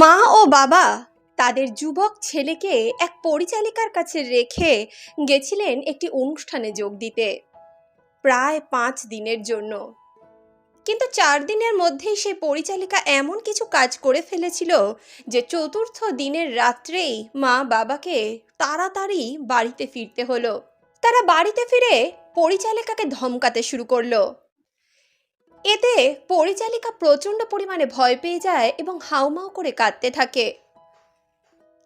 মা ও বাবা তাদের যুবক ছেলেকে এক পরিচালিকার কাছে রেখে গেছিলেন একটি অনুষ্ঠানে যোগ দিতে, প্রায় পাঁচ দিনের জন্য। কিন্তু চার দিনের মধ্যেই সেই পরিচালিকা এমন কিছু কাজ করে ফেলেছিল যে চতুর্থ দিনের রাত্রেই মা বাবাকে তাড়াতাড়ি বাড়িতে ফিরতে হলো। তারা বাড়িতে ফিরে পরিচালিকাকে ধমকাতে শুরু করল। এতে পরিচালিকা প্রচণ্ড পরিমাণে ভয় পেয়ে যায় এবং হাউমাউ করে কাঁদতে থাকে।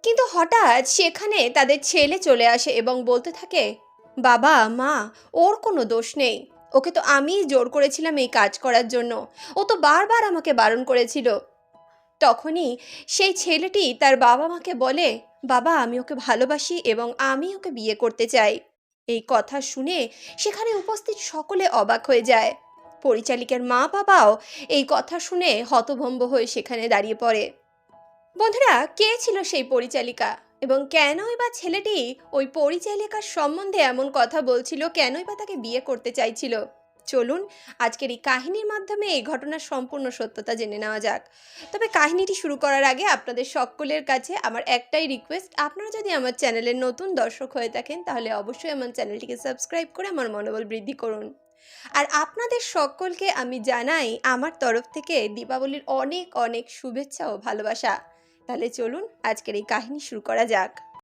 কিন্তু হঠাৎ সেখানে তাদের ছেলে চলে আসে এবং বলতে থাকে, বাবা, মা, ওর কোনো দোষ নেই। ওকে তো আমিই জোর করেছিলাম এই কাজ করার জন্য। ও তো বারবার আমাকে বারণ করেছিল। তখনই সেই ছেলেটি তার বাবা মাকে বলে, বাবা, আমি ওকে ভালোবাসি এবং আমি ওকে বিয়ে করতে চাই। এই কথা শুনে সেখানে উপস্থিত সকলে অবাক হয়ে যায়। পরিচালিকার মা বাবাও এই কথা শুনে হতভম্ব হয়ে সেখানে দাঁড়িয়ে পড়ে। বন্ধুরা, কে ছিল সেই পরিচালিকা? এবং কেনই বা ছেলেটি ওই পরিচালিকার সম্বন্ধে এমন কথা বলছিল? কেনই বা তাকে বিয়ে করতে চাইছিল? চলুন, আজকের এই কাহিনীর মাধ্যমে এই ঘটনার সম্পূর্ণ সত্যতা জেনে নেওয়া যাক। তবে কাহিনীটি শুরু করার আগে আপনাদের সকলের কাছে আমার একটাই রিকোয়েস্ট আপনারা যদি আমার চ্যানেলের নতুন দর্শক হয়ে থাকেন, তাহলে অবশ্যই আমার চ্যানেলটিকে সাবস্ক্রাইব করে আমার মনোবল বৃদ্ধি করুন। আর আপনাদের সকলকে আমি জানাই আমার তরফ থেকে দীপাবলির অনেক অনেক শুভেচ্ছা ও ভালোবাসা। তাহলে চলুন আজকের এই কাহিনী শুরু করা যাক।